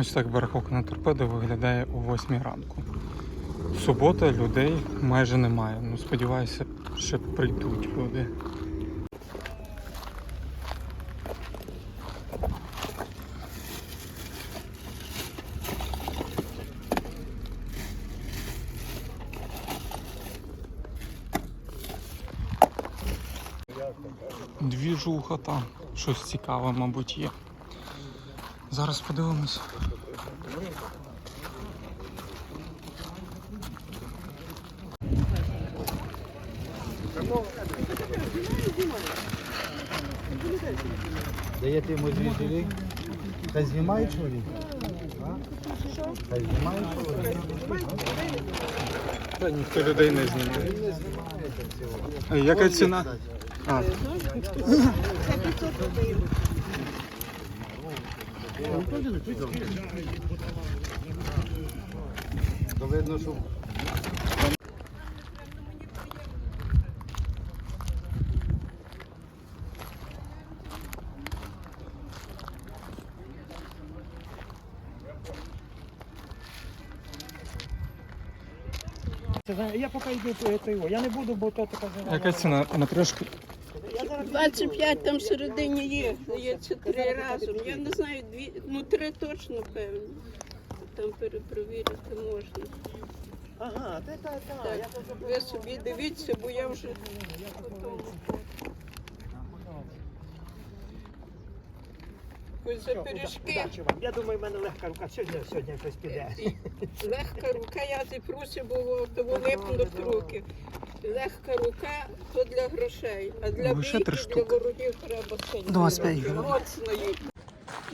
Ось так барахолка на торпедо виглядає о 8 ранку. Субота людей майже немає. Ну, сподіваюся, ще прийдуть люди. Двіжуха там. Щось цікаве, мабуть, є. Зараз подивимось. Даєте йому дві жилі. Хай знімає чоловік. А? Хай знімає чоловік. Та ніхто людей не знімає. А яка ціна? А, То видно, що Я поки йду. Я не буду, бо то така яка ціна? Я зараз 25 там всередині є, здається, три разом. Я не знаю, дві, ну три точно певно. Там перепровірити можна. Ага, ти та та. Так, ви собі дивіться, бо я вже ось за пиріжки. Удачі вам. Я думаю, в мене легка рука. Сьогодні сьогодні щось піде. Легка рука, я зіпруся, бо того липнуть руки. Легка рука то для грошей, а для Ну, ще три бійки, для штуки. ворогів треба сильно. 25 гривень. Моцної.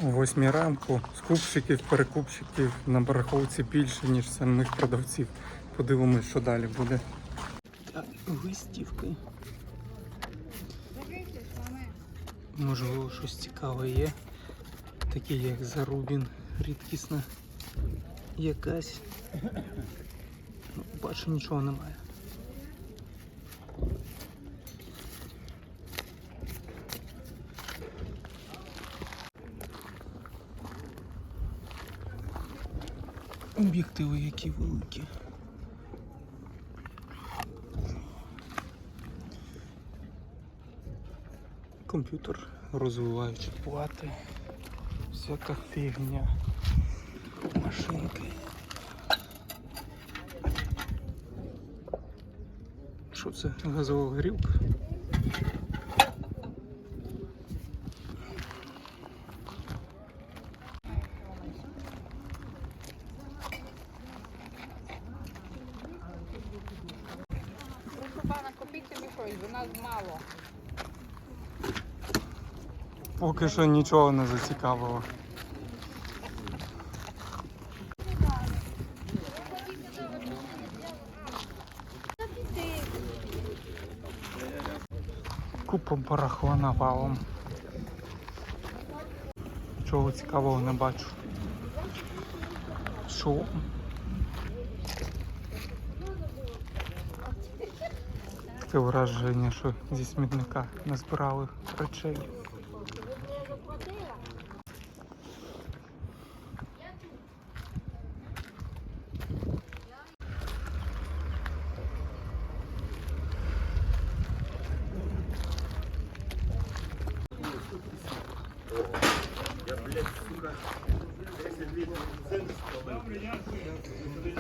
О 8 ранку скупщиків, перекупщиків на барахолці більше, ніж самих продавців. Подивимось, що далі буде. Листівки. Можливо, щось цікаве є. Такі як Зарубін, рідкісна якась. Ну, бачу, нічого немає. Об'єктиви які великі. Комп'ютер, розвиваючі плати, всяка фігня, машинки. Що це? Газова горілка? Щось, у нас мало. Поки що нічого не зацікавило. Купа барахла навалом. Чого цікавого не бачу. Що? Таке враження, що зі смітника назбирали речей.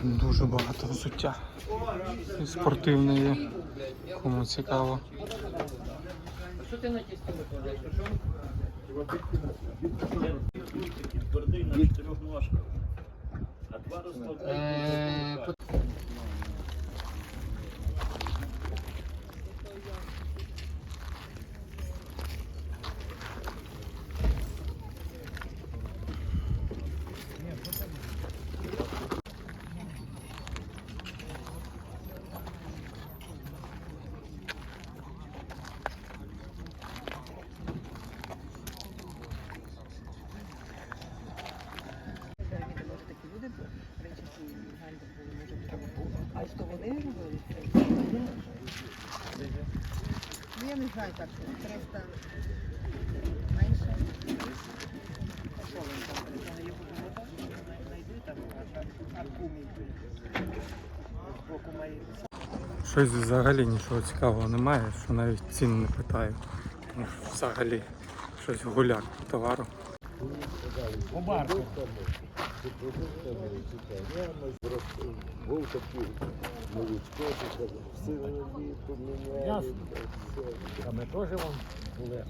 Дуже багато взуття. І спортивне є. Кому цікаво. Твердий на чотирьох ножках. А два розкладають. що вони робили. Ну, я не знаю так, 300 менше. Щось взагалі нічого цікавого немає, що навіть цін не питаю. Ну, взагалі щось гуляк товару. Обарку. Був такий молочко, все поміняли. А ми теж вам були.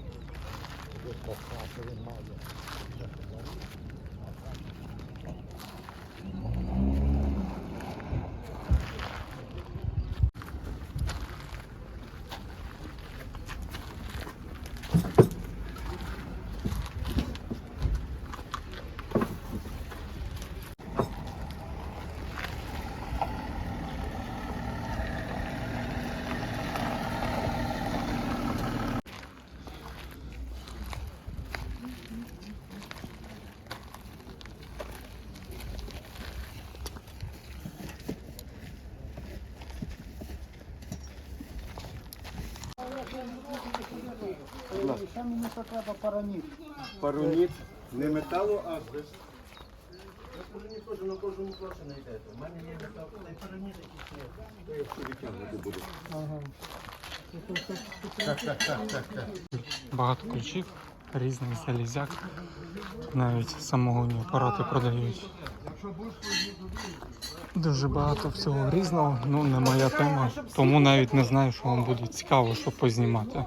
Ще мені треба параніт. Параніт. не металу, а без. Пароніт теж на кожному класі знайдете. У мене є метал, та й пароніт якийсь є. То якщо витягнути. Багато ключів, різних залізяк. Навіть самогонні апарати продають. Дуже багато всього різного, ну не моя тема, тому навіть не знаю, що вам буде цікаво, що познімати.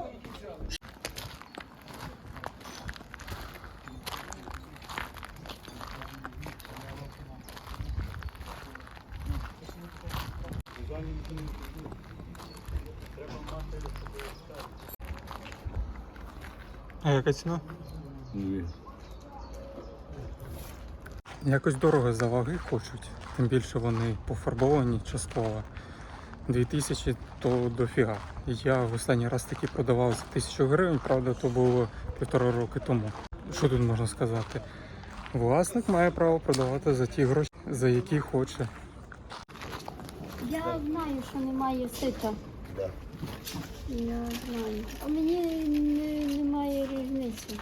А яка ціна? Якось дорого за ваги хочуть, тим більше вони пофарбовані частково. 2000 то дофіга. Я в останній раз таки продавав за 1000 гривень, правда, то було півтора роки тому. Що тут можна сказати? Власник має право продавати за ті гроші, за які хоче. Я знаю, що немає сита. Я знаю. А мені не, немає різниці.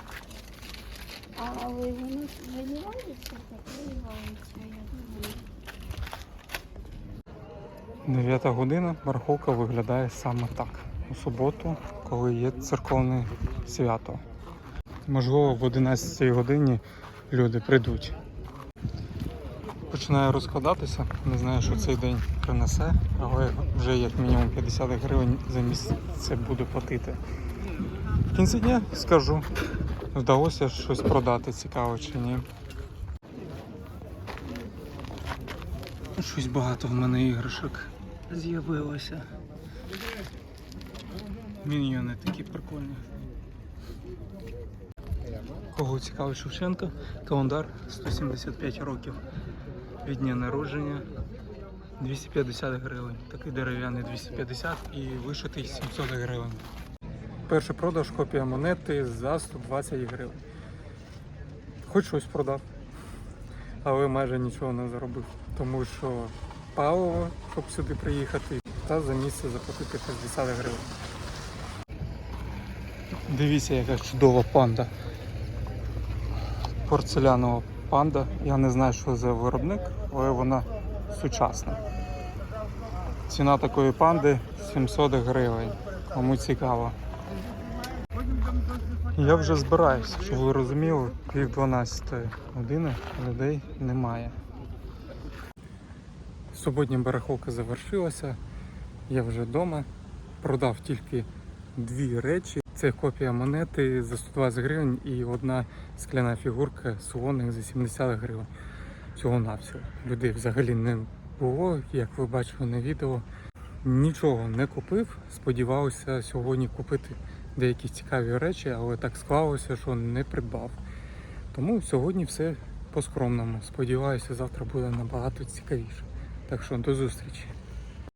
А ви воно виливається так? Виливається, я думаю. Дев'ята година, барахолка виглядає саме так. У суботу, коли є церковне свято. Можливо, в 11 годині люди прийдуть. Починаю розкладатися, не знаю, що цей день принесе, але вже як мінімум 50 гривень за місяць буде платити. В кінці дня скажу, вдалося щось продати цікаво чи ні. Щось багато в мене іграшок з'явилося. Міньйони такі прикольні. Кого цікавить Шевченко? Календар 175 років. Від дня народження 250 гривень. Такий дерев'яний 250 і вишитий 700 гривень. Перший продаж копія монети за 120 гривень. Хоч щось продав, але майже нічого не заробив. Тому що паливо, щоб сюди приїхати, та за місце заплатити 60 гривень. Дивіться, яка чудова панда. Порцелянова панда. Я не знаю, що за виробник, але вона сучасна. Ціна такої панди 700 гривень. Кому цікаво. Я вже збираюсь, щоб ви розуміли, пів 12 години людей немає. Суботня барахолка завершилася. Я вже вдома. Продав тільки дві речі. Це копія монети за 120 гривень і одна скляна фігурка слоник за 70 гривень. Всього навсього. Людей взагалі не було, як ви бачили на відео. Нічого не купив. Сподівався сьогодні купити деякі цікаві речі, але так склалося, що не придбав. Тому сьогодні все по-скромному. Сподіваюся, завтра буде набагато цікавіше. Так що до зустрічі.